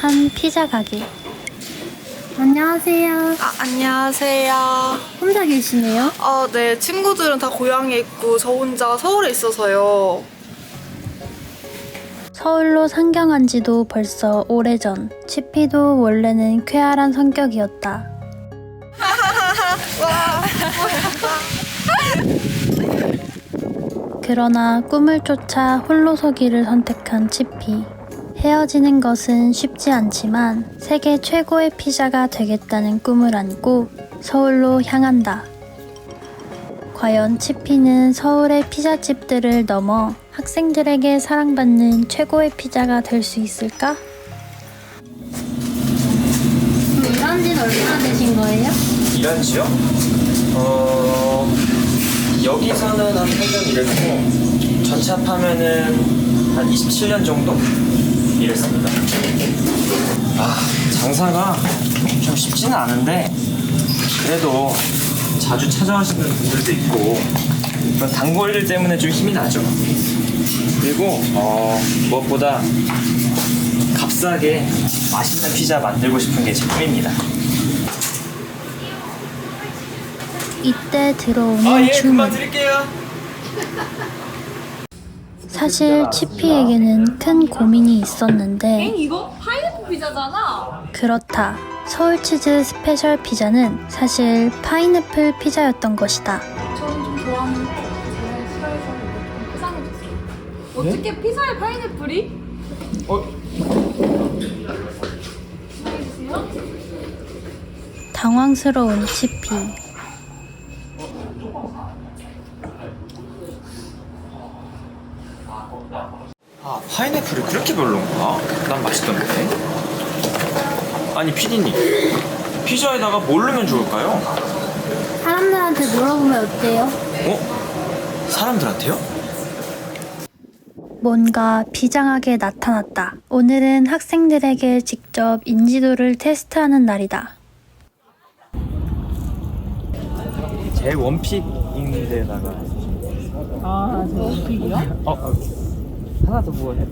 한 피자 가게. 안녕하세요. 아, 안녕하세요. 혼자 계시네요? 아, 네. 친구들은 다 고향에 있고 저 혼자 서울에 있어서요. 서울로 상경한 지도 벌써 오래전. 치피도 원래는 쾌활한 성격이었다. 그러나 꿈을 쫓아 홀로 서기를 선택한 치피. 헤어지는 것은 쉽지 않지만 세계 최고의 피자가 되겠다는 꿈을 안고 서울로 향한다. 과연 치피는 서울의 피자집들을 넘어 학생들에게 사랑받는 최고의 피자가 될 수 있을까? 일한 지는 얼마나 되신 거예요? 일한 지요? 어, 여기서는 한 8년 일했고, 전체 합하면은 한 27년 정도 일했습니다. 아, 장사가 좀 쉽지는 않은데, 그래도 자주 찾아오시는 분들도 있고, 그런 단골들 때문에 좀 힘이 나죠. 그리고, 어, 무엇보다 값싸게 맛있는 피자 만들고 싶은 게 제 꿈입니다. 이때 들어오는 아, 예, 주문. 그만 드릴게요. 사실 치피에게는 큰 고민이 있었는데 이거 파인애플 피자잖아. 그렇다. 서울 치즈 스페셜 피자는 사실 파인애플 피자였던 것이다. 저는 좀 좋아하는데 제가 싫어해서 이거 좀 포장해줬어요. 어떻게 피자에 파인애플이? 어? 당황스러운 치피. 아, 파인애플이 그렇게 별론가? 난 맛있던데. 아니, 피디님. 피자에다가 뭘 넣으면 좋을까요? 사람들한테 물어보면 어때요? 어? 사람들한테요? 뭔가 비장하게 나타났다. 오늘은 학생들에게 직접 인지도를 테스트하는 날이다. 제 원픽인데다가. 아, 제 원픽이요? 어, 어. 하나 더뭐 해?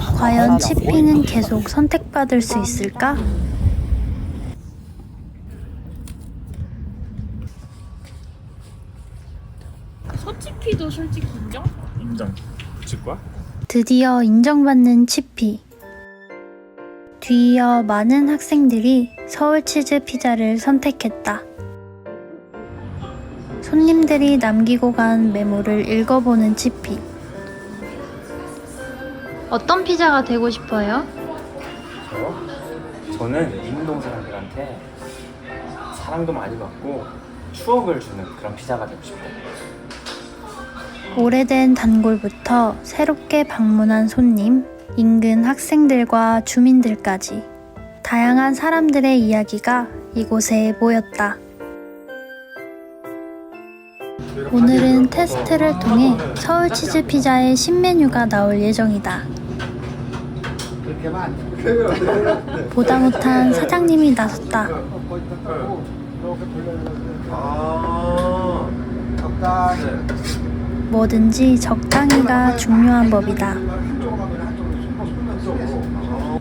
과연 치피는 계속 선택받을 수 있을까? 서치피도 솔직히 인정? 인정. 거야? 드디어 인정받는 치피. 뒤이어 많은 학생들이 서울 치즈 피자를 선택했다. 손님들이 남기고 간 메모를 읽어보는 치피. 어떤 피자가 되고 싶어요? 저요? 저는 이문동 사람들한테 사랑도 많이 받고 추억을 주는 그런 피자가 되고 싶어요. 오래된 단골부터 새롭게 방문한 손님, 인근 학생들과 주민들까지 다양한 사람들의 이야기가 이곳에 모였다. 오늘은 테스트를 통해 서울 치즈 피자의 신메뉴가 나올 예정이다. 보다 못한 사장님이 나섰다. 뭐든지 적당히가 중요한 법이다.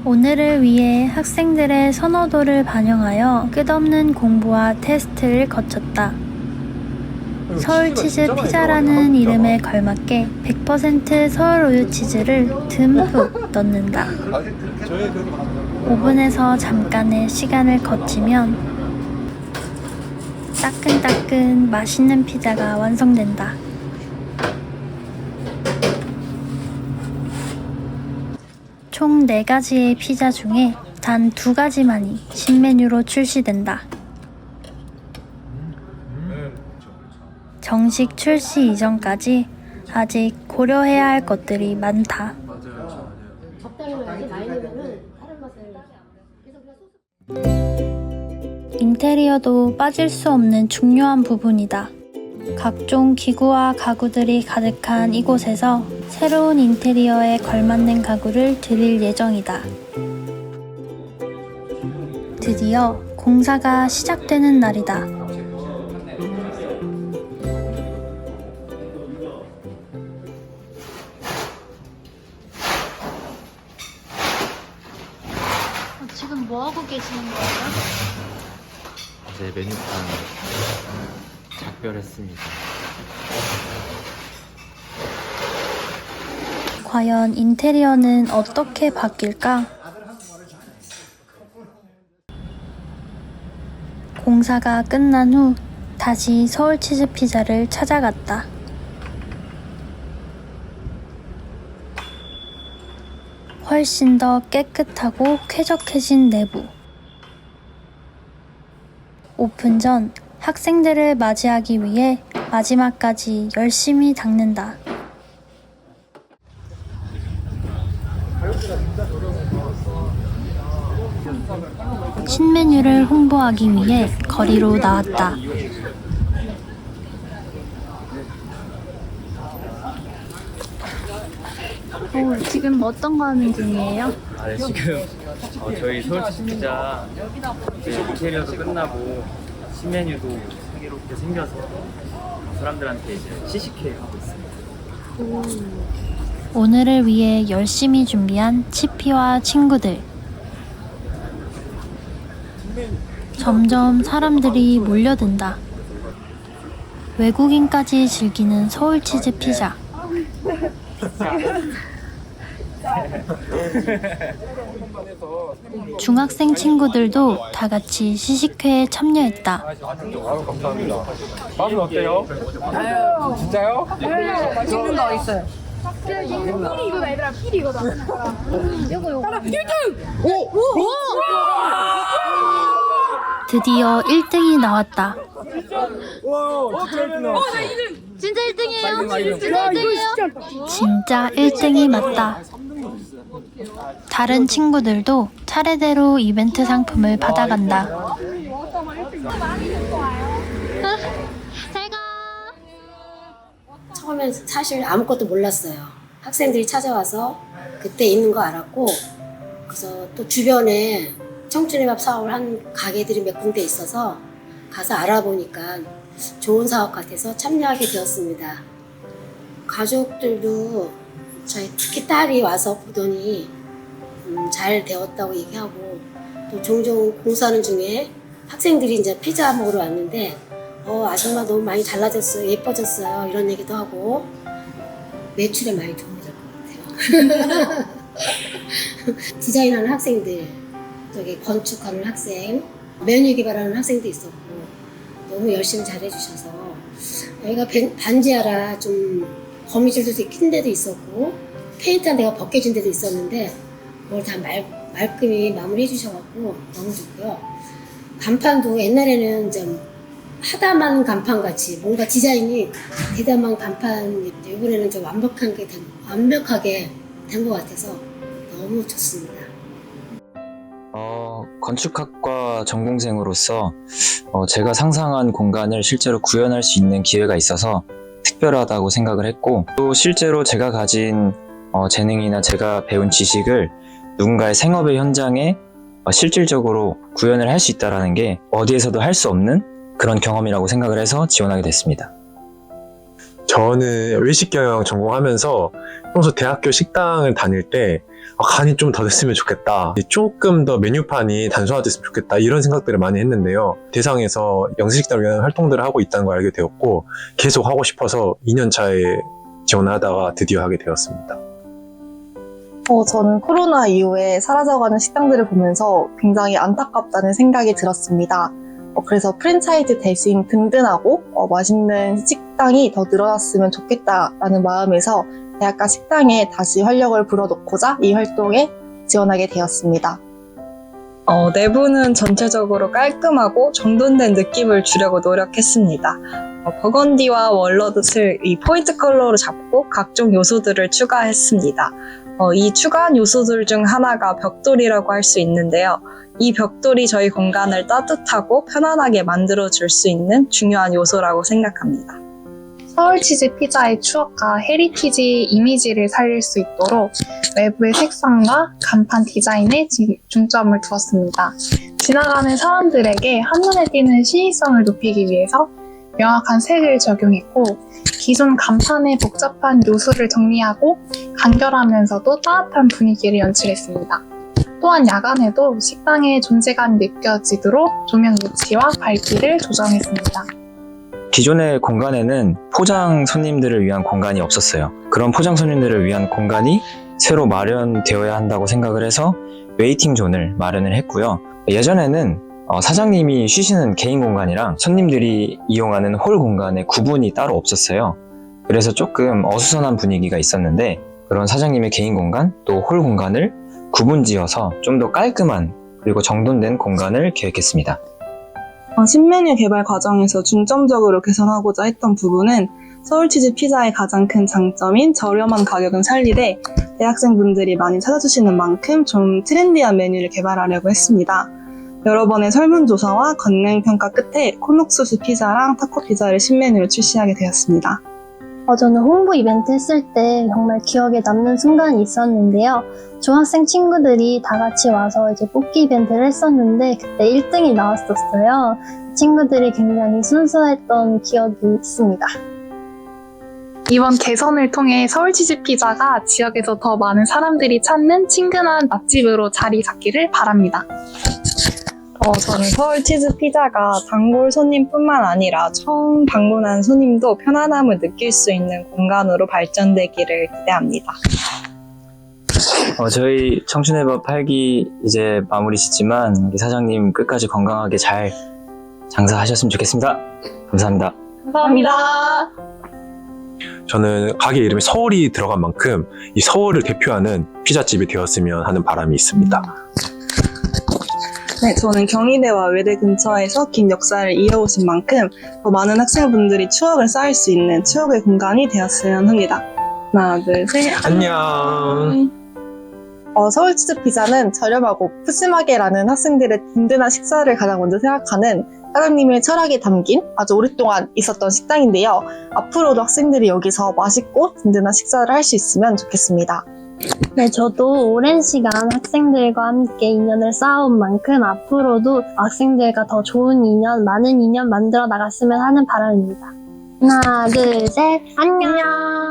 오늘을 위해 학생들의 선호도를 반영하여 끝없는 공부와 테스트를 거쳤다. 서울 치즈 피자라는 이름에 걸맞게 100% 서울 우유 치즈를 듬뿍 넣는다. 5분에서 잠깐의 시간을 거치면 따끈따끈 맛있는 피자가 완성된다. 총 4가지의 피자 중에 단 2가지만이 신메뉴로 출시된다. 정식 출시 이전까지 아직 고려해야 할 것들이 많다. 인테리어도 빠질 수 없는 중요한 부분이다. 각종 기구와 가구들이 가득한 이곳에서 새로운 인테리어에 걸맞는 가구를 드릴 예정이다. 드디어 공사가 시작되는 날이다. 계시는 거예요? 제 메뉴판 작별했습니다. 과연 인테리어는 어떻게 바뀔까? 공사가 끝난 후 다시 서울 치즈 피자를 찾아갔다. 훨씬 더 깨끗하고 쾌적해진 내부. 오픈 전 학생들을 맞이하기 위해 마지막까지 열심히 닦는다. 신메뉴를 홍보하기 위해 거리로 나왔다. 오, 지금 어떤 거 하는 중이에요? 아, 네, 지금 어, 저희 서울치즈 피자 이제 인테리어도 끝나고 신메뉴도 새롭게 생겨서 사람들한테 이제 시식회 하고 있습니다. 오늘을 위해 열심히 준비한 치피와 친구들. 점점 사람들이 몰려든다. 외국인까지 즐기는 서울 치즈 피자. 중학생 친구들도 다 같이 시식회에 참여했다. 아유 감사합니다. 맛은 어때요? 진짜요? 맛있는 거 있어요. 드디어 1등이 나왔다. 와 진짜 잘 나왔어. 진짜 1등이에요? 진짜 1등이에요? 진짜 1등이 맞다. 다른 친구들도 차례대로 이벤트 상품을 받아간다. 처음엔 사실 아무것도 몰랐어요. 학생들이 찾아와서 그때 있는 거 알았고, 그래서 또 주변에 청춘의 밥 사업을 한 가게들이 몇 군데 있어서 가서 알아보니까 좋은 사업 같아서 참여하게 되었습니다. 가족들도 저희 특히 딸이 와서 보더니 음, 잘 되었다고 얘기하고 또 종종 공사하는 중에 학생들이 이제 피자 먹으러 왔는데 어, 아줌마 너무 많이 달라졌어요. 예뻐졌어요. 이런 얘기도 하고 매출에 많이 도움이 될 것 같아요. 디자인하는 학생들, 저기 건축하는 학생, 메뉴 개발하는 학생도 있었고 너무 열심히 잘해주셔서 여기가 벤- 반지하라 좀 거미줄도 낀 데도 있었고 페인트한 데가 벗겨진 데도 있었는데 그걸 다 말, 말끔히 마무리해 주셔갖고 너무 좋고요. 간판도 옛날에는 좀 하다만 간판 같이 뭔가 디자인이 대담한 간판 이번에는 좀 완벽한 게 된, 완벽하게 된 것 같아서 너무 좋습니다. 어, 건축학과 전공생으로서 어, 제가 상상한 공간을 실제로 구현할 수 있는 기회가 있어서 특별하다고 생각을 했고 또 실제로 제가 가진 어, 재능이나 제가 배운 지식을 누군가의 생업의 현장에 어, 실질적으로 구현을 할 수 있다는 게 어디에서도 할 수 없는 그런 경험이라고 생각을 해서 지원하게 됐습니다. 저는 외식 경영 전공하면서 평소 대학교 식당을 다닐 때 아, 간이 좀 더 됐으면 좋겠다. 조금 더 메뉴판이 단순화됐으면 좋겠다. 이런 생각들을 많이 했는데요. 대상에서 영세식당을 위한 활동들을 하고 있다는 걸 알게 되었고 계속 하고 싶어서 2년 차에 지원하다가 드디어 하게 되었습니다. 어, 저는 코로나 이후에 사라져가는 식당들을 보면서 굉장히 안타깝다는 생각이 들었습니다. 어, 그래서 프랜차이즈 대신 든든하고 어, 맛있는 식당이 더 늘어났으면 좋겠다라는 마음에서 대학가 식당에 다시 활력을 불어넣고자 이 활동에 지원하게 되었습니다. 어, 내부는 전체적으로 깔끔하고 정돈된 느낌을 주려고 노력했습니다. 어, 버건디와 월러드를 이 포인트 컬러로 잡고 각종 요소들을 추가했습니다. 어, 이 추가한 요소들 중 하나가 벽돌이라고 할 수 있는데요. 이 벽돌이 저희 공간을 따뜻하고 편안하게 만들어 줄 수 있는 중요한 요소라고 생각합니다. 서울치즈 피자의 추억과 헤리티지 이미지를 살릴 수 있도록 외부의 색상과 간판 디자인에 지- 중점을 두었습니다. 지나가는 사람들에게 한눈에 띄는 시인성을 높이기 위해서 명확한 색을 적용했고 기존 간판의 복잡한 요소를 정리하고 간결하면서도 따뜻한 분위기를 연출했습니다. 또한 야간에도 식당의 존재감이 느껴지도록 조명 위치와 밝기를 조정했습니다. 기존의 공간에는 포장 손님들을 위한 공간이 없었어요. 그런 포장 손님들을 위한 공간이 새로 마련되어야 한다고 생각을 해서 웨이팅 존을 마련을 했고요. 예전에는 어, 사장님이 쉬시는 개인 공간이랑 손님들이 이용하는 홀 공간의 구분이 따로 없었어요. 그래서 조금 어수선한 분위기가 있었는데 그런 사장님의 개인 공간 또 홀 공간을 구분 지어서 좀 더 깔끔한 그리고 정돈된 공간을 계획했습니다. 어, 신메뉴 개발 과정에서 중점적으로 개선하고자 했던 부분은 서울치즈 피자의 가장 큰 장점인 저렴한 가격은 살리되 대학생분들이 많이 찾아주시는 만큼 좀 트렌디한 메뉴를 개발하려고 했습니다. 여러 번의 설문조사와 건강평가 끝에 콘옥소스 피자랑 타코 피자를 신메뉴로 출시하게 되었습니다. 어, 저는 홍보 이벤트 했을 때 정말 기억에 남는 순간이 있었는데요. 중학생 친구들이 다 같이 와서 이제 뽑기 이벤트를 했었는데 그때 1등이 나왔었어요. 친구들이 굉장히 순수했던 기억이 있습니다. 이번 개선을 통해 서울 치즈 피자가 지역에서 더 많은 사람들이 찾는 친근한 맛집으로 자리 잡기를 바랍니다. 어, 저는 서울 치즈 피자가 단골 손님뿐만 아니라 처음 방문한 손님도 편안함을 느낄 수 있는 공간으로 발전되기를 기대합니다. 어, 저희 청춘의 법 8기 이제 마무리 짓지만 우리 사장님 끝까지 건강하게 잘 장사하셨으면 좋겠습니다. 감사합니다. 감사합니다. 저는 가게 이름에 서울이 들어간 만큼 이 서울을 대표하는 피자집이 되었으면 하는 바람이 있습니다. 네, 저는 경희대와 외대 근처에서 긴 역사를 이어오신 만큼 더 많은 학생분들이 추억을 쌓을 수 있는 추억의 공간이 되었으면 합니다. 하나, 둘, 셋. 안녕. 어, 서울 치즈 피자는 저렴하고 푸짐하게 라는 학생들의 든든한 식사를 가장 먼저 생각하는 사장님의 철학이 담긴 아주 오랫동안 있었던 식당인데요. 앞으로도 학생들이 여기서 맛있고 든든한 식사를 할 수 있으면 좋겠습니다. 네, 저도 오랜 시간 학생들과 함께 인연을 쌓아온 만큼 앞으로도 학생들과 더 좋은 인연, 많은 인연 만들어 나갔으면 하는 바람입니다. 하나, 둘, 셋, 안녕!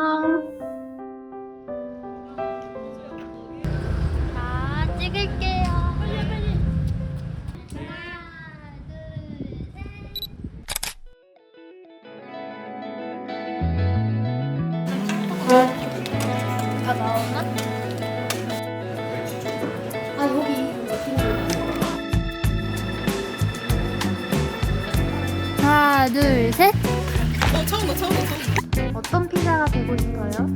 처음 봐, 처음 봐, 처음 봐. 어떤 피자가 되고 싶어요?